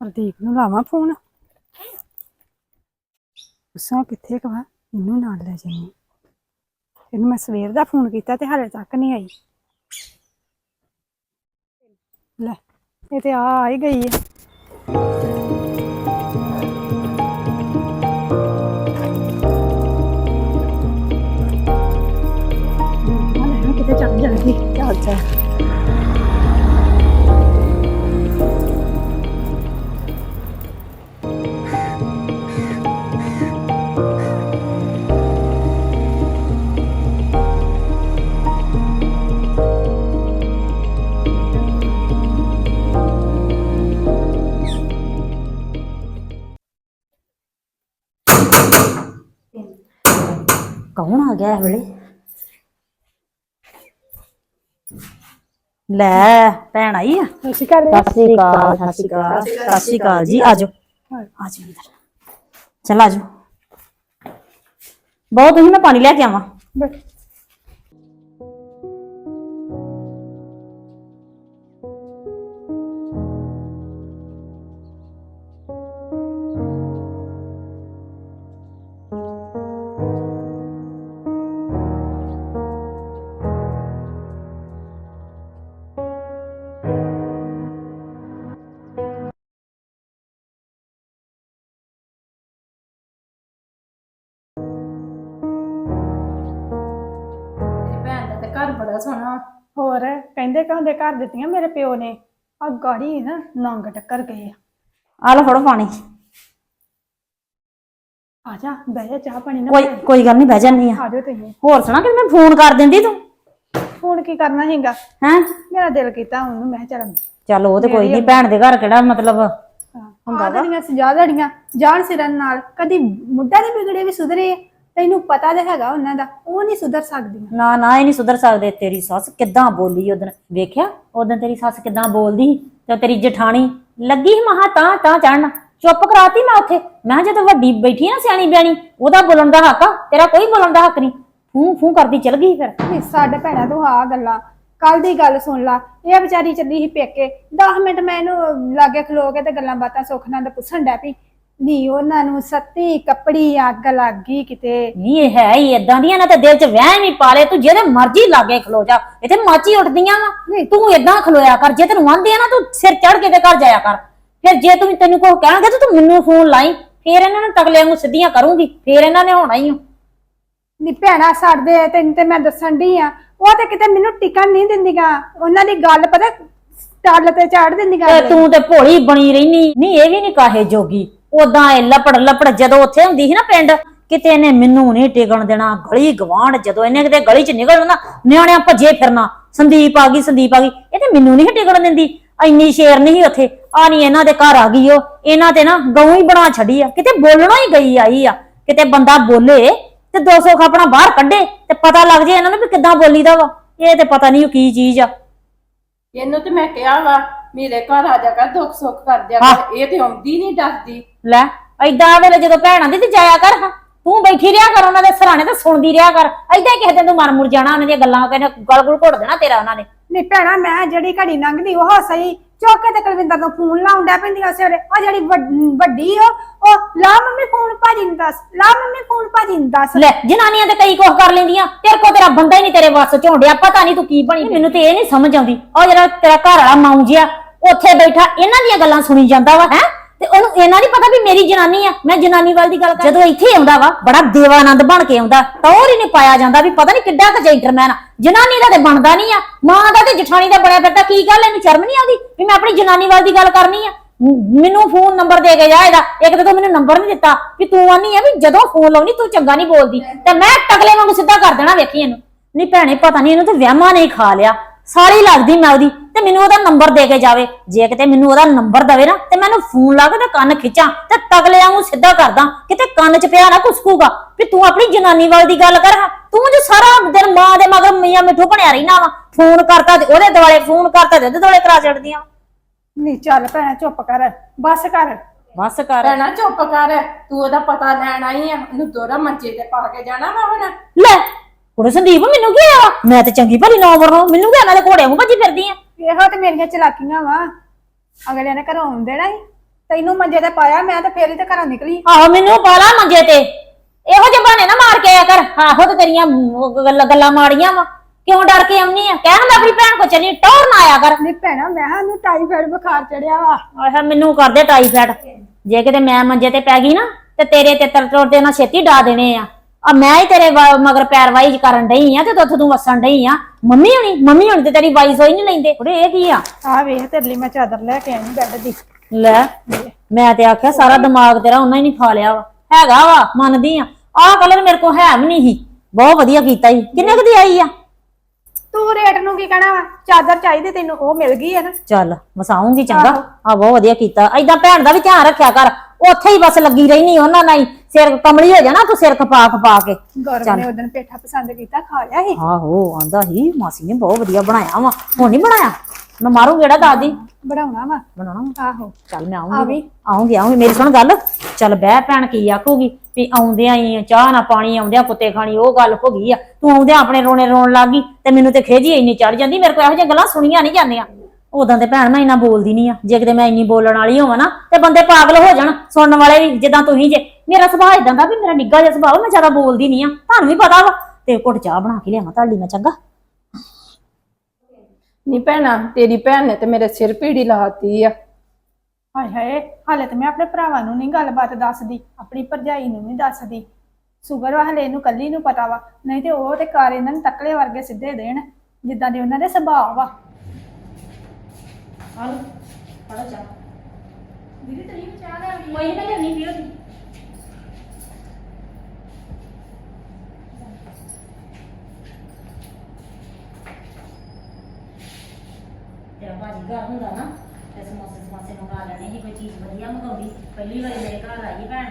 ਹਰਦੀਪ ਨੂੰ ਲਾਵਾਂ ਫੋਨ? ਉਸਾ ਕਿੱਥੇ ਕਵਾ ਇਹਨੂੰ ਨਾਲ ਲੈ ਜਾਈਂ ਇਹਨੂੰ ਮੈਂ ਸਵੇਰ ਦਾ ਫੋਨ ਕੀਤਾ ਤੇ ਹਾਲੇ ਤੱਕ ਨਹੀਂ ਆਈ। ਲੈ, ਇਹ ਤੇ ਆ ਆ ਹੀ ਗਈ ਹੈ ਕਿਤੇ ਚੱਲ ਜਲਦੀ ਚੱਲ ਚੱਲ ਕੌਣ ਆ ਗਿਆ ਇਹ ਵੇਲੇ? ਲੈ ਭੈਣ ਆਈ ਆ? ਅਸੀਂ ਕਰ ਸਤਿ ਸ਼੍ਰੀ ਅਕਾਲ ਸਤਿ ਸ਼੍ਰੀ ਅਕਾਲ ਸਤਿ ਸ਼੍ਰੀ ਅਕਾਲ। ਜੀ ਆਜੋ। ਆਜੋ ਅੰਦਰ ਚਲ ਆਜੋ। ਬਹੁਤ ਤੁਸੀਂ ਮੈਂ ਪਾਣੀ ਲੈ ਕੇ ਆਵਾਂ। ਬੜਾ ਸੋਹਣਾ ਹੋਰ ਕਹਿੰਦੇ ਕਹਿੰਦੇ ਘਰ ਦਿੱਤੀਆਂ ਮੇਰੇ ਪਿਓ ਨੇ। ਆ ਗਾੜੀ ਨਾ ਨੰਗ ਟੱਕਰ ਗਏ ਆ। ਆ ਲਓ ਫੜੋ ਪਾਣੀ। ਆ ਜਾ ਬਹਿ ਜਾ ਚਾਹ ਪਾਣੀ ਨਾ ਕੋਈ ਕੋਈ ਗੱਲ ਨਹੀਂ ਬਹਿ ਜਾਨੀ ਆ। ਆ ਜਾਓ ਤੁਸੀਂ। ਹੋਰ ਸੁਣਾ ਕਿ ਮੈਂ ਫੋਨ ਕਰ ਦਿੰਦੀ ਤੂੰ? ਫੋਨ ਕੀ ਕਰਨਾ ਹੈਗਾ ਹੈਂ? ਮੇਰਾ ਦਿਲ ਕੀਤਾ ਉਹਨੂੰ ਮੈਂ ਕਿਹਾ ਚੱਲ ਚੱਲ ਉਹ ਤੇ ਕੋਈ ਨਹੀਂ ਭੈਣ ਦੇ ਘਰ ਕਿਹੜਾ ਮਤਲਬ ਹੁੰਦਾ ਵਾ। ਸਜਾ ਲੜੀਆਂ ਜਾਣ ਸਿਰਨ ਨਾਲ। ਕਦੀ ਮੁੱਢਾ ਨਹੀਂ ਵਿਗੜੇ ਵੀ ਸੁਧਰੇ। ਆ। ਤੈਨੂੰ ਪਤਾ ਤਾਂ ਹੈਗਾ ਉਹਨਾਂ ਦਾ ਉਹ ਨਹੀਂ ਸੁਧਰ ਸਕਦੀਆਂ। ਨਾ ਨਾ ਇਹ ਨਹੀਂ ਸੁਧਰ ਸਕਦੇ। ਤੇਰੀ ਸੱਸ ਕਿੱਦਾਂ ਬੋਲੀ ਉਦੋਂ ਵੇਖਿਆ? ਉਦੋਂ ਤੇਰੀ ਸੱਸ ਕਿੱਦਾਂ ਬੋਲਦੀ? ਸੀ ਤੇ ਤੇਰੀ ਜਠਾਣੀ ਲੱਗੀ ਸੀ ਮਹਾ ਤਾਂ ਤਾਂ ਚੜਨ ਚੁੱਪ ਕਰਾਤੀ ਮੈਂ ਉੱਥੇ। ਮੈਂ ਜਦੋਂ ਵੱਡੀ ਬੈਠੀ ਨਾ ਸਿਆਣੀ ਬਿਆਣੀ ਉਹਦਾ ਬੋਲਣ ਦਾ ਹੱਕ ਆ ਤੇਰਾ ਕੋਈ ਬੋਲਣ ਦਾ ਹੱਕ ਨਹੀਂ। ਫੂੰ ਫੂੰ ਕਰਦੀ ਚਲ ਗਈ ਫਿਰ। ਸਾਡੇ ਭੈਣਾਂ ਤੋਂ ਆ ਗੱਲਾਂ। ਕੱਲ ਦੀ ਗੱਲ ਸੁਣ ਲਾ। ਇਹ ਵਿਚਾਰੀ ਚੱਲੀ ਸੀ ਪੇਕੇ। 10 ਮਿੰਟ ਮੈਂ ਇਹਨੂੰ ਲਾਗੇ ਖਲੋ ਕੇ ਤੇ ਗੱਲਾਂ ਬਾਤਾਂ ਸੁੱਖ ਨਾਲ ਪੁੱਛਣ ਡੈ ਪਈ। ਨਹੀਂ ਉਹਨਾਂ ਨੂੰ ਸੱਤੀ ਕੱਪੜੀ ਅੱਗ ਲੱਗ ਕਿਤੇ। ਨਹੀਂ ਇਹ ਹੈ ਹੀ ਇਦਾਂ ਦੀਆਂ ਨਾ ਤੇ ਦਿਲ 'ਚ ਵਹਿਮ ਹੀ ਪਾਲੇ ਤੂੰ ਜਿਹਦੇ ਮਰਜ਼ੀ ਲਾਗੇ ਖਲੋ ਜਾ। ਇੱਥੇ ਮਾਚੀ ਉੱਠਦੀਆਂ ਵਾ। ਨਹੀਂ। ਤੂੰ ਇਦਾਂ ਖਲੋਇਆ ਕਰ। ਜੇ ਤੈਨੂੰ ਆਂਦੇ ਆ ਨਾ ਤੂੰ ਸਿਰ ਚੜ ਕੇ ਤੇ ਘਰ ਜਾਇਆ ਕਰ। ਫਿਰ ਜੇ ਤੂੰ ਤੈਨੂੰ ਕੋਈ ਕਹਿਣਗੇ ਤਾਂ ਤੂੰ ਮੈਨੂੰ ਫੋਨ ਲਾਈ। ਫਿਰ ਇਹਨਾਂ ਨੂੰ ਤਗਲਿਆਂ ਨੂੰ ਸਿੱਧੀਆਂ ਕਰੂੰਗੀ। ਫਿਰ ਇਹਨਾਂ ਨੇ ਹੋਣਾ ਹੀ ਆ। ਨੀ ਭੈਣਾ ਸਾਡੇ ਤੈਨੂੰ ਤੇ ਮੈਂ ਦੱਸਣ ਦੀ ਆ। ਉਹ ਤੇ ਕਿਤੇ ਮੈਨੂੰ ਟਿਕਣ ਨਹੀਂ ਦਿੰਦੀਆਂ। ਉਹਨਾਂ ਦੀ ਗੱਲ ਪਤਾ ਟੱਲ ਤੇ ਚਾੜ ਦਿੰਦੀਆਂ ਤੇ ਤੂੰ ਤੇ ਭੋਲੀ ਬਣੀ ਰਹਿਨੀ। ਨਹੀਂ ਇਹ ਵੀ ਨਹੀਂ ਕਾਹੇ ਜੋਗੀ। ਉਦਾਂ ਇਹ ਲਪੜ ਲਪੜ ਜਦੋਂ ਉੱਥੇ ਹੁੰਦੀ ਸੀ ਨਾ ਪਿੰਡ, ਕਿਤੇ ਇਹਨੇ ਮੈਨੂੰ ਨਹੀਂ ਟਿਕਣ ਦੇਣਾ, ਗਲੀ ਗਵਾਂਢ ਜਦੋਂ ਇਹਨੇ ਕਿਤੇ ਗਲੀ 'ਚ ਨਿਕਲਣਾ ਨਿਆਣਿਆਂ ਭੱਜੇ ਫਿਰਨਾ, ਸੰਦੀਪ ਆ ਗਈ, ਸੰਦੀਪ ਆ ਗਈ, ਇਹ ਤੇ ਮੈਨੂੰ ਨਹੀਂ ਟਿਕਣ ਦਿੰਦੀ, ਇੰਨੀ ਸ਼ੇਰ ਨਹੀਂ ਉੱਥੇ, ਆ ਨਹੀਂ ਇਹਨਾਂ ਦੇ ਘਰ ਆ ਗਈ ਉਹ, ਇਹਨਾਂ ਤੇ ਨਾ ਗਊ ਹੀ ਬਣਾ ਛੱਡੀ ਆ, ਕਿਤੇ ਬੋਲਣਾ ਹੀ ਗਈ ਆਈ ਆ, ਕਿਤੇ ਬੰਦਾ ਬੋਲੇ ਤੇ 200 ਆਪਣਾ ਬਾਹਰ ਕੱਢੇ, ਤੇ ਪਤਾ ਲੱਗ ਜੇ ਇਹਨਾਂ ਨੂੰ ਵੀ ਕਿੱਦਾਂ ਬੋਲੀਦਾ ਵਾ, ਇਹ ਤੇ ਪਤਾ ਨਹੀਂ ਉਹ ਕੀ ਚੀਜ਼ ਆ। ਇਹਨੂੰ ਤੇ ਮੈਂ ਕਿਹਾ ਵਾ ਮੇਰੇ ਘਰ ਆ ਜਾ ਕਰ ਦੁੱਖ ਸੁੱਖ ਕਰ ਦਿਆ ਕਰ। ਇਹ ਤੇ ਆਉਂਦੀ ਨਹੀਂ ਡਰਦੀ। ਲੈ ਐਦਾਂ ਵੇਲੇ ਜਦੋਂ ਭੈਣਾਂ ਦੀ ਤੇ ਜਾਇਆ ਕਰ ਤੂੰ ਬੈਠੀ ਰਿਆ ਕਰ ਉਹਨਾਂ ਦੇ ਸਰਾਣੇ ਤੇ ਸੁਣਦੀ ਰਿਆ ਕਰ। ਐਦਾਂ ਹੀ ਕਿਸੇ ਦਿਨ ਤੂੰ ਮਰ ਮੁਰ ਜਾਣਾ ਉਹਨਾਂ ਦੀਆਂ ਗੱਲਾਂ ਕਹਿੰਦੇ ਗਲ ਗੁਲ ਘੁੱਟ ਦੇਣਾ ਤੇਰਾ ਉਹਨਾਂ ਨੇ। ਨੀ ਭੈਣਾ ਮੈਂ ਜਿਹੜੀ ਘੜੀ ਲੰਘਦੀ ਉਹ ਸਹੀ। ਚੌਕੇ ਤੇ ਕੁਲਵਿੰਦਰ ਨੂੰ ਫੋਨ ਲਾਉਣ ਡੈ ਪੈਂਦੀਆਂ ਸਵੇਰੇ ਉਹ ਜਿਹੜੀ ਵੱਡ- ਵੱਡੀ ਉਹ ਉਹ ਲਾ ਮੰਮੀ ਫੋਨ ਭਾਜੀ ਨੂੰ ਦੱਸ ਲਾ ਮੰਮੀ ਫੋਨ ਭਾਜੀ ਨੂੰ ਦੱਸ। ਲੈ ਜਨਾਨੀਆਂ ਤੇ ਕਈ ਕੁਝ ਕਰ ਲੈਂਦੀਆਂ ਤੇਰੇ ਕੋ ਤੇਰਾ ਬੰਦਾ ਹੀ ਨਹੀਂ ਤੇਰੇ ਵੱਸ ਚ ਹੋਂਡਿਆ ਪਤਾ ਨਹੀਂ ਤੂੰ ਕੀ ਬਣੀ ਮੈਨੂੰ ਤੇ ਇਹ ਨਹੀਂ ਸਮਝ ਆਉਂਦੀ। ਉਹ ਜਿਹੜਾ ਤੇਰਾ ਘਰ ਵਾਲਾ ਮਾਊ ਜਿਹਾ ਉੱਥੇ ਬੈਠਾ ਇਹਨਾਂ ਦੀਆਂ ਗੱਲਾਂ ਸੁਣੀ ਜਾਂਦਾ ਵਾ ਹੈ? ਤੇ ਉਹਨੂੰ ਇਹਨਾਂ ਨਹੀਂ ਪਤਾ ਵੀ ਮੇਰੀ ਜਨਾਨੀ ਆ। ਮੈਂ ਜਨਾਨੀ ਵੱਲ ਦੀ ਗੱਲ ਕਰ ਜਦੋਂ ਇੱਥੇ ਆਉਂਦਾ ਵਾ ਬੜਾ ਦੇਵਾਨੰਦ ਬਣ ਕੇ ਆਉਂਦਾ। ਟੌਰ ਹੀ ਨਹੀਂ ਪਾਇਆ ਜਾਂਦਾ ਵੀ ਪਤਾ ਨਹੀਂ ਕਿੱਡਾ ਕੁ ਜੈਂਟਲਮੈਨ ਆ। ਜਨਾਨੀ ਦਾ ਤੇ ਬਣਦਾ ਨਹੀਂ ਆ। ਮਾਂ ਦਾ ਤੇ ਜਠਾਣੀ ਦਾ ਬਣਿਆ ਫਿਰਦਾ ਕੀ ਗੱਲ ਇਹਨੂੰ ਸ਼ਰਮ ਨਹੀਂ ਆਉਂਦੀ ਵੀ ਮੈਂ ਆਪਣੀ ਜਨਾਨੀ ਵੱਲ ਦੀ ਗੱਲ ਕਰਨੀ ਆ? ਮੈਨੂੰ ਫੋਨ ਨੰਬਰ ਦੇ ਕੇ ਜਾ ਇਹਦਾ। ਇੱਕ ਤਾਂ ਤੂੰ ਮੈਨੂੰ ਨੰਬਰ ਨਹੀਂ ਦਿੱਤਾ ਵੀ ਤੂੰ ਆਨੀ ਆ ਵੀ ਜਦੋਂ ਫੋਨ ਲਾਉਣੀ, ਤੂੰ ਚੰਗਾ ਨਹੀਂ ਬੋਲਦੀ। ਤੇ ਮੈਂ ਟਕਲੇ ਵਾਂਗੂ ਸਿੱਧਾ ਕਰ ਦੇਣਾ ਵੇਖੀ ਇਹਨੂੰ। ਨਹੀਂ ਭੈਣੇ, ਪਤਾ ਨਹੀਂ ਇਹਨੂੰ ਤੇ ਵਹਿਮਾਂ ਨੇ ਹੀ ਖਾ ਲਿਆ। ਸਾਰੀ ਲੱਗਦੀ ਮੈਂ ਉਹਦੀ। ਤੇ ਮੈਨੂੰ ਉਹਦਾ ਨੰਬਰ ਦੇ ਕੇ ਜਾਵੇ। ਜੇ ਕਿਤੇ ਮੈਨੂੰ ਉਹਦਾ ਨੰਬਰ ਦਵੇ ਨਾ, ਤੇ ਮੈਨੂੰ ਫੋਨ ਲਾ ਕੇ ਤੇ ਕੰਨ ਖਿੱਚਾਂ। ਤੇ ਤਗਲੇ ਵਾਂਗੂ ਸਿੱਧਾ ਕਰਦਾ। ਕਿਤੇ ਕੰਨ 'ਚ ਪਿਆ ਨਾ ਕੁਸਕੂਗਾ ਵੀ ਤੂੰ ਆਪਣੀ ਜਨਾਨੀ ਵੱਲ ਦੀ ਗੱਲ ਕਰ। ਤੂੰ ਜੋ ਸਾਰਾ ਦਿਨ ਮਾਂ ਦੇ ਮਗਰ ਮੀਆਂ ਮਿੱਠੂ ਬਣਿਆ ਰਹਿਣਾ ਵਾ। ਫੋਨ ਕਰਤਾ ਤੇ ਉਹਦੇ ਦੁਆਲੇ, ਫੋਨ ਕਰਤਾ ਤੇ ਉਹਦੇ ਦੁਆਲੇ ਕਰਾ ਛੱਡਦੀਆਂ। ਨੀ ਚੱਲ ਭੈਣਾ ਚੁੱਪ ਕਰ ਬਸ ਕਰ। ਬਸ ਕਰ। ਭੈਣਾ ਚੁੱਪ ਕਰ ਤੂੰ ਉਹਦਾ ਪਤਾ ਲੈਣ ਆਈ ਆ ਉਹਨੂੰ ਦੋਰਾ ਮੰਜੇ ਤੇ ਪਾ ਕੇ ਜਾਣਾ ਵਾ ਹੁਣ। ਲੈ ਕੁੜੇ ਸੰਦੀਪ ਮੈਨੂੰ ਕੀ ਆ? ਮੈਂ ਤੇ ਚੰਗੀ ਭਲੀ ਨਾ ਵਰਨੋ ਮੈਨੂੰ ਕੀ ਦੇ ਘੋੜੇ ਨੂੰ ਭੱਜੀ ਫਿਰਦੀ ਆ। ਇਹੋ ਤੇ ਮੇਰੀਆਂ ਚਲਾਕੀਆਂ ਵਾ। ਅਗਲੇ ਨੇ ਘਰੋਂ ਆਉਣ ਦੇਣਾ ਸੀ। ਤੈਨੂੰ ਮੰਜੇ ਤੇ ਪਾਇਆ ਮੈਂ ਤਾਂ ਫੇਰ ਹੀ ਤੇ ਘਰੋਂ ਨਿਕਲੀ। ਆਹੋ ਮੈਨੂੰ ਪਾਲਾ ਮੰਜੇ ਤੇ। ਇਹੋ ਜਿਹੇ ਬਹਾਨੇ ਨਾ ਮਾਰ ਕੇ ਆਇਆ ਕਰ। ਆਹੋ ਤੇ ਤੇਰੀਆਂ ਗੱਲਾਂ ਗੱਲਾਂ ਮਾੜੀਆਂ ਵਾ। ਕਿਉਂ ਡਰ ਕੇ ਆਉਣੀ ਆ? ਕਹਿਣ ਮੈਂ ਆਪਣੀ ਭੈਣ ਕੋ ਚੱਲੀ ਟੌਰ ਨਾ ਆਇਆ ਕਰ। ਨਹੀਂ ਭੈਣਾ ਮੈਂ ਹਾਂ ਨੂੰ ਟਾਈਫਾਇਡ ਬੁਖਾਰ ਚੜਿਆ ਵਾ। ਆਹ ਮੈਨੂੰ ਕਰਦੇ ਟਾਈਫਾਇਡ ਜੇ ਕਿਤੇ ਮੈਂ ਮੰਜੇ ਤੇ ਪੈ ਗਈ ਨਾ ਤੇ ਤੇਰੇ ਤੇ ਤਰਤੋੜ ਦੇ ਨਾਲ ਛੇਤੀ ਡਾ ਦੇਣੇ ਆ। ਆ ਮੈਂ ਹੀ ਤੇਰੇ ਵਾ- ਮਗਰ ਪੈਰਵਾਈ ਕਰਨ ਡਈ ਆ ਤੇ ਦੁੱਧ ਤੂੰ ਵਸਣ ਡਈ ਆ। ਮੰਮੀ ਹੋਣੀ ਮੰਮੀ ਹੋਣੀ ਤੇ ਤੇਰੀ ਵਾਈ ਸੋਈ ਨਹੀਂ ਲੈਂਦੇ। ਕੁੜੇ ਇਹ ਕੀ ਆ? ਆ ਵੇਖ ਤੇਰੇ ਲਈ ਮੈਂ ਚਾਦਰ ਲੈ ਕੇ ਆਈ ਬੈੱਡ ਦੀ। ਲੈ ਮੈਂ ਤੇ ਆਖਿਆ ਸਾਰਾ ਦਿਮਾਗ ਤੇਰਾ ਉਹਨਾਂ ਹੀ ਨਹੀਂ ਖਾ ਲਿਆ ਵਾ। ਹੈਗਾ ਵਾ ਮੰਨਦੀ ਆ। ਆਹ ਕਲਰ ਮੇਰੇ ਕੋ ਹੈ ਵੀ ਨਹੀਂ ਸੀ। ਬਹੁਤ ਵਧੀਆ ਕੀਤਾ ਈ ਕਿੰਨੇ ਕੁ ਦੀ ਆਈ ਆ? ਤੂੰ ਰੇਟ ਨੂੰ ਕੀ ਕਹਿਣਾ ਵਾ? ਚਾਦਰ ਚਾਹੀਦੀ ਤੈਨੂੰ ਉਹ ਮਿਲ ਗਈ ਹੈ ਨਾ। ਚੱਲ ਵਸਾਉਂਗੀ ਚੰਗਾ। ਆ ਬਹੁਤ ਵਧੀਆ ਕੀਤਾ। ਐਦਾਂ ਭੈਣ ਦਾ ਵੀ ਧਿਆਨ ਰੱਖਿਆ ਕਰ। ਉੱਥੇ ਹੀ ਬਸ ਲੱਗੀ ਰਹਿਣੀ ਉਹਨਾਂ ਨਾਲ ਹੀ। ਸਿਰ ਕਮਲੀ ਹੋ ਜਾਣਾ ਤੂੰ ਸਿਰ ਖਪਾ ਖਪਾ ਕੇ। ਗੌਰਵ ਨੇ ਉਦੋਂ ਪੇਠਾ ਪਸੰਦ ਕੀਤਾ ਖਾ ਲਿਆ ਸੀ। ਆਹੋ ਆਂਦਾ ਹੀ ਮਾਸੀ ਨੇ ਬਹੁਤ ਵਧੀਆ ਬਣਾਇਆ ਵਾ। ਹੁਣ ਨਹੀਂ ਬਣਾਇਆ? ਮੈਂ ਮਾਰੂ ਕਿਹੜਾ ਦਾਦੀ? ਬਣਾਉਣਾ ਵਾ। ਬਣਾਉਣਾ। ਆਹੋ। ਚੱਲ ਮੈਂ। ਆਉਂਗੀ ਆਉਂਗੀ ਆਉਂਗੀ ਮੇਰੀ ਸੁਣ ਗੱਲ। ਚੱਲ ਬਹਿ ਭੈਣ ਕੀ ਆਖੂਗੀ? ਵੀ ਆਉਂਦਿਆਂ ਹੀ ਚਾਹ ਨਾ ਪਾਣੀ ਆਉਂਦਿਆਂ ਕੁੱਤੇ ਖਾਣੀ ਉਹ ਗੱਲ ਹੋ ਗਈ ਆ। ਤੂੰ ਆਉਂਦਿਆਂ ਆਪਣੇ ਰੋਣੇ ਰੋਣ ਲੱਗ ਗਈ ਤੇ ਮੈਨੂੰ ਤੇ ਖੇਜੀ ਇੰਨੀ ਚੜ ਜਾਂਦੀ ਮੇਰੇ ਕੋਲ ਇਹੋ ਜਿਹੀਆਂ ਗੱਲਾਂ ਸੁਣੀਆਂ ਨਹੀਂ ਜਾਂਦੀਆਂ। ਉਦਾਂ ਤੇ ਭੈਣ ਮੈਂ ਇੰਨਾ ਬੋਲਦੀ ਨਹੀਂ ਆ। ਜੇ ਕਿਤੇ ਮੈਂ ਇੰਨੀ ਬੋਲਣ ਵਾਲੀ ਹੋਵਾਂ ਨਾ ਤੇ ਬੰਦੇ ਪਾਗਲ ਹੋ ਜਾਣ ਸੁਣਨ ਵਾਲੇ ਵੀ ਜਿੱਦਾਂ ਤੁਸੀਂ ਜੇ। ਮੇਰਾ ਸੁਭਾਅ ਇਦਾਂ ਦਾ ਵੀ ਮੇਰਾ ਨਿੱਘਾ ਜਿਹਾ ਸੁਭਾਅ ਵਾ, ਮੈਂ ਜ਼ਿਆਦਾ ਬੋਲਦੀ ਨਹੀਂ ਆ। ਤੁਹਾਨੂੰ ਵੀ ਪਤਾ ਵਾ। ਤੇ ਘੁੱਟ ਚਾਹ ਬਣਾ ਕੇ ਲਿਆਵਾਂ ਤੁਹਾਡੀ ਮੈਂ ਚੰਗਾ। ਨਹੀਂ ਭੈਣਾ ਤੇਰੀ ਭੈਣ ਨੇ ਤੇ ਮੇਰੇ ਸਿਰ ਪੀੜੀ ਲਾਤੀ ਆ। ਹਾਏ ਹਾਏ ਹਾਲੇ ਤੇ ਮੈਂ ਆਪਣੇ ਭਰਾਵਾਂ ਨੂੰ ਨਹੀਂ ਗੱਲਬਾਤ ਦੱਸਦੀ ਆਪਣੀ ਭਰਜਾਈ ਨੂੰ ਨਹੀਂ ਦੱਸਦੀ। ਸ਼ੂਗਰ ਵਾ ਹਲੇ ਇਹਨੂੰ ਕੱਲੀ ਨੂੰ ਪਤਾ ਵਾ ਨਹੀਂ ਤੇ ਉਹ ਤੇ ਕਾਰ ਇਹਨਾਂ ਨੂੰ ਤਕਲੇ ਵਰਗੇ ਸਿੱਧੇ ਦੇਣ ਜਿੱਦਾਂ ਦੇ ਉਹਨਾਂ ਦੇ ਸੁਭਾਅ ਵਾ। ਕੋਈ ਨਹੀਂ ਨਹੀਂ ਪੀਓ ਤੇਰਾ ਭਾਜੀ ਘਰ ਹੁੰਦਾ ਨਾ ਤੇ ਸਮੋਸੇ ਸਮੋਸੇ ਮੰਗਾ ਲੈਣੇ ਸੀ ਕੋਈ ਚੀਜ਼ ਵਧੀਆ ਮੰਗਾਉਂਦੀ। ਪਹਿਲੀ ਵਾਰੀ ਮੇਰੇ ਘਰ ਆਈ ਭੈਣ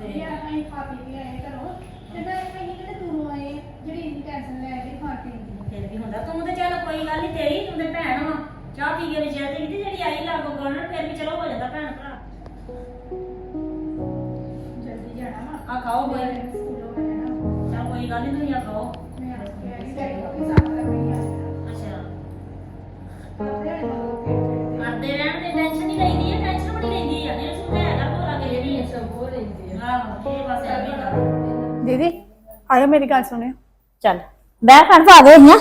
ਤੇ ਅਸੀਂ ਖਾ ਪੀ ਕੇ ਆਏ ਘਰੋਂ। ਤੇ ਮੈਂ ਅਸੀਂ ਕਿਹੜੇ ਦੂਰੋਂ ਆਏ ਜਿਹੜੀ ਇੰਨੀ ਟੈਨਸ਼ਨ ਲੈ ਕੇ ਖਾ ਪੀ ਦੀ ਫਿਰ ਵੀ ਹੁੰਦਾ ਤੂੰ ਤੇ ਚੱਲ ਕੋਈ ਗੱਲ ਨਹੀਂ ਤੇਰੀ ਤੂੰ ਤੇ ਭੈਣ ਵਾ। ਚਾਹ ਪੀ ਕੇ ਵਿਚਾਰ ਤੇ ਜਿਹੜੀ ਆਈ ਲਾਗੋ ਗਣ ਫਿਰ ਵੀ ਚਲੋ ਹੋ ਜਾਂਦਾ ਭੈਣ ਭਰਾ। ਜਲਦੀ ਜਾਣਾ ਵਾ। ਆ ਖਾਓ ਕੋਈ। ਸਕੂਲੋਂ ਆ ਜਾਣਾ। ਚੱਲ ਕੋਈ ਗੱਲ ਨਹੀਂ ਤੁਸੀਂ ਆ ਖਾਓ। ਮੈਂ ਆ ਕੇ ਆਈ ਡੈਡੀ ਕੋਲ ਵੀ ਸਾਥ ਲੱਗ ਅੱਛਾ। ਗਈ ਲੈਂਦੀ ਆ ਇਹ ਸਮਝਾਇਆ ਕਰ ਭੋਲਾ ਕੇ ਜਿਹੜੀ ਹੈ ਸਭ ਹੋ ਲੈਂਦੀ ਆ ਆਹੋ ਇਹ ਬਸ ਐਵੇਂ ਕਰ ਦੀਦੀ ਆਇਓ ਮੇਰੀ ਗੱਲ ਸੁਣਿਓ। ਚੱਲ ਬਹਿ ਭੈਣ ਆ ਗਏ ਹਾਂ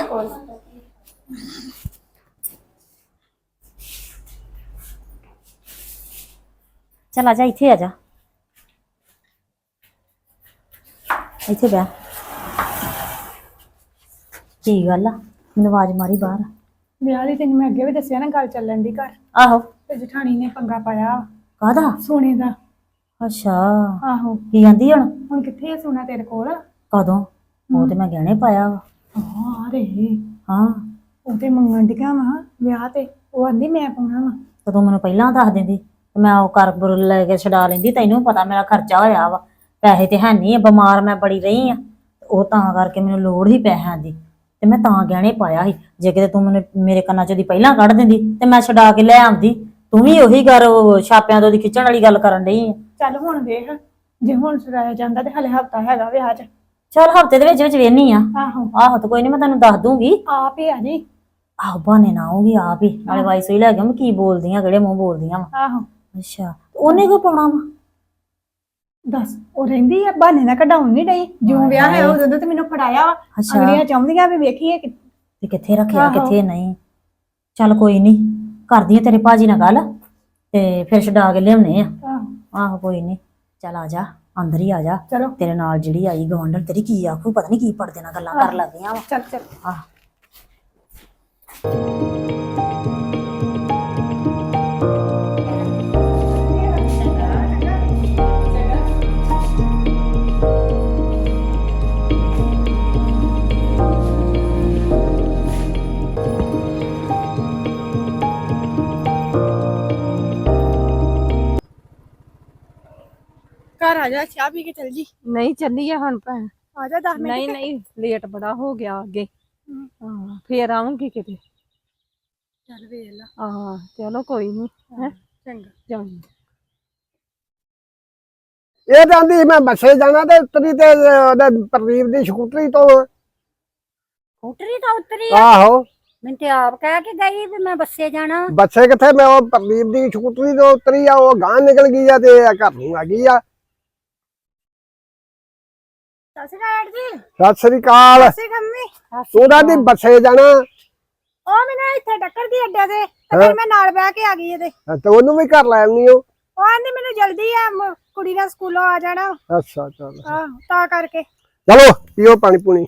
ਚੱਲ ਆ ਜਾ ਇੱਥੇ ਆ ਜਾ। ਇੱਥੇ ਬਹਿ। ਕੀ ਗੱਲ ਆ? ਮੈਨੂੰ ਆਵਾਜ਼ ਮਾਰੀ ਬਾਹਰ। ਵਿਆਹ ਦੀ ਤੈਨੂੰ ਮੈਂ ਅੱਗੇ ਵੀ ਦੱਸਿਆ ਨਾ ਗੱਲ ਚੱਲਣ ਦੀ ਘਰ। ਆਹੋ। ਤੇ ਜਠਾਣੀ ਨੇ ਪੰਗਾ ਪਾਇਆ। ਕਾਹਦਾ? ਸੋਨੇ ਦਾ। ਅੱਛਾ। ਆਹੋ। ਕੀ ਕਹਿੰਦੀ ਹੁਣ? ਹੁਣ ਕਿੱਥੇ ਆ ਸੋਨਾ ਤੇਰੇ ਕੋਲ? ਕਦੋਂ? ਉਹ ਤੇ ਮੈਂ ਗਹਿਣੇ ਪਾਇਆ ਵਾ। ਹਾਂ ਰੇ ਹਾਂ। ਉਹ ਤੇ ਮੰਗਣ ਡੀਆਂ ਵਾ ਵਿਆਹ ਤੇ। ਉਹ ਆਂਦੀ ਮੈਂ ਪਾਉਣਾ ਵਾ। ਤੇ ਤੂੰ ਮੈਨੂੰ ਪਹਿਲਾਂ ਦੱਸ ਦਿੰਦੀ ਤੇ ਮੈਂ ਉਹ ਕਰਬੁਰ ਲੈ ਕੇ ਛਡਾ ਲੈਂਦੀ ਤੈਨੂੰ ਪਤਾ ਮੇਰਾ ਖਰਚਾ ਹੋਇਆ ਵਾ। ਪੈਸੇ ਤੇ ਹੈ ਨਹੀਂ ਬਿਮਾਰ ਮੈਂ ਬੜੀ ਰਹੀ ਆ। ਉਹ ਤਾਂ ਕਰਕੇ ਮੈਨੂੰ ਲੋੜ ਹੀ ਪੈਸਿਆਂ ਦੀ। ਤੇ ਮੈਂ ਤਾਂ ਗਹਿਣੇ ਪਾਇਆ ਸੀ। ਜੇ ਕਿਤੇ ਤੂੰ ਮੈਨੂੰ ਮੇਰੇ ਕੰਨਾਂ ਚੋਂ ਦੀ ਪਹਿਲਾਂ ਕੱਢ ਦਿੰਦੀ ਤੇ ਮੈਂ ਛਡਾ ਕੇ ਲੈ ਆਉਂਦੀ। ਤੂੰ ਵੀ ਉਹੀ ਕਰ ਉਹ ਛਾਪਿਆਂ ਤੋਂ ਦੀ ਖਿੱਚਣ ਵਾਲੀ ਗੱਲ ਕਰਨ ਡਈ ਆ। ਚੱਲ ਹੁਣ ਵੇਖ ਜੇ ਹੁਣ ਸੁਣਾਇਆ ਜਾਂਦਾ ਤੇ ਹਲੇ ਹਫਤਾ ਹੈਗਾ ਵਿਆਹ 'ਚ। ਚਲ ਹਫ਼ਤੇ ਦੇ ਵਿੱਚ ਵਿੱਚ ਵੇਹਨੀ ਆ। ਆਹੋ। ਆਹੋ ਤੇ ਕੋਈ ਨਹੀਂ ਮੈਂ ਤੈਨੂੰ ਦੱਸ ਦੂੰਗੀ। ਆਪ ਹੀ ਆ ਜੀ। ਆਹੋ ਬਹਾਨੇ ਨਾ ਆਉਂਗੀ ਆਪ ਹੀ। ਨਾਲੇ ਵਾਈ ਸੋਈ ਲੈ ਕੇ ਮੈਂ ਕੀ ਬੋਲਦੀਆਂ ਕਿਹੜੇ ਮੂੰਹ ਬੋਲਦੀਆਂ ਵਾ। ਆਹੋ। ਅੱਛਾ ਉਹਨੇ ਕੋ ਪਾਉਣਾ ਵਾ? ਦੱਸ ਉਹ ਰਹਿੰਦੀ ਆ ਬਹਾਨੇ ਨਾਲ ਕਢਾਉਣ ਨਹੀਂ ਡਈ। ਜਿਉਂ ਵਿਆਹ ਹੈ ਉਦੋਂ ਤੇ ਮੈਨੂੰ ਫੜਾਇਆ ਵਾ। ਅੱਛਾ। ਅਗਲੀਆਂ ਚਾਹੁੰਦੀਆਂ ਵੀ ਵੇਖੀਏ ਕਿ ਤੇ ਕਿੱਥੇ ਰੱਖਿਆ ਆਹੋ। ਕਿੱਥੇ ਨਹੀਂ। ਚੱਲ ਕੋਈ ਨਹੀਂ ਕਰਦੀ ਆ ਤੇਰੇ ਭਾਜੀ ਨਾਲ ਗੱਲ ਤੇ ਫਿਰ ਛਡਾ ਕੇ ਲਿਆਉਣੇ ਆ। ਆਹੋ। ਕੋਈ ਨਹੀਂ ਚੱਲ ਆ ਜਾ ਅੰਦਰ ਹੀ ਆ ਜਾ। ਚਲੋ। ਤੇਰੇ ਨਾਲ ਜਿਹੜੀ ਆਈ ਗਵੰਡਰ ਤੇਰੀ ਕੀ ਆਖੂ ਪਤਾ ਨਹੀਂ ਕੀ ਪੜਦੇ ਨਾਲ ਗੱਲਾਂ ਕਰ ਲੱਗੀਆਂ ਵਾ ਚੱਲ ਚੱਲ। ਆਹ। ਆ ਜਾ ਚਾਹ ਪੀ ਕੇ ਚੱਲ ਜੀ। ਨਹੀਂ ਚੱਲੀਏ ਹੁਣ ਭੈਣ। ਆ ਜਾ 10 ਮਿੰਟ ਨਹੀਂ ਨਹੀਂ ਲੇਟ ਬੜਾ ਹੋ ਗਿਆ ਅੱਗੇ। ਹਾਂ। ਫੇਰ ਆਉਂਗੀ ਕਿਤੇ। ਚੱਲ ਵੇਖ ਲਾ। ਹਾਂ ਚਲੋ ਕੋਈ ਨਹੀਂ ਹੈ। ਚੰਗਾ। ਜਾਂਗੀ ਇਹ ਜਾਂਦੀ ਮੈਂ ਬੱਸੇ ਜਾਣਾ ਤੇ ਉਤਰੀ ਤੇ ਉਹਦੇ ਪ੍ਰਦੀਪ ਦੀ ਸਕੂਟਰੀ ਤੋਂ। ਸਕੂਟਰੀ ਤਾਂ ਉਤਰੀ ਆਹੋ। ਮੈਨੂੰ ਤੇ ਆਪ ਕਹਿ ਕੇ ਗਈ ਵੀ ਮੈਂ ਬੱਸੇ ਜਾਣਾ। ਬੱਸੇ ਕਿੱਥੇ? ਮੈਂ ਉਹ ਪ੍ਰਦੀਪ ਦੀ ਸਕੂਟਰੀ ਤੋਂ ਉਤਰੀ ਆ ਉਹ ਗਾਂ ਨਿਕਲ ਗਈ ਆ ਤੇ ਘਰ ਨੂੰ ਆ ਗਈ ਆ। ਸਤਿ ਸ਼੍ਰੀ ਅਕਾਲ ਜੀ। ਸਤਿ ਸ੍ਰੀ ਅਕਾਲ। ਸਤਿ ਸ਼੍ਰੀ ਅਕਾਲ ਮੰਮੀ। ਤੂੰ ਤਾਂ ਦੀ ਬੱਸੇ ਜਾਣਾ। ਉਹ ਮੈਨੂੰ ਇੱਥੇ ਟੱਕਰ ਦੀ ਅੱਡੇ ਤੇ ਤੇ ਫਿਰ ਮੈਂ ਨਾਲ ਬਹਿ ਕੇ ਆ ਗਈ ਇਹਦੇ। ਤੇ ਉਹਨੂੰ ਵੀ ਘਰ ਲੈ ਆਉਣੀ ਹੋ? ਉਹ ਆਂਦੀ ਮੈਨੂੰ ਜਲਦੀ ਆ ਮ- ਕੁੜੀ ਦਾ ਸਕੂਲੋਂ ਆ ਜਾਣਾ। ਅੱਛਾ ਚਲ। ਆਹ ਤਾਂ ਕਰਕੇ। ਚਲੋ ਪੀਓ ਪਾਣੀ ਪੂਣੀ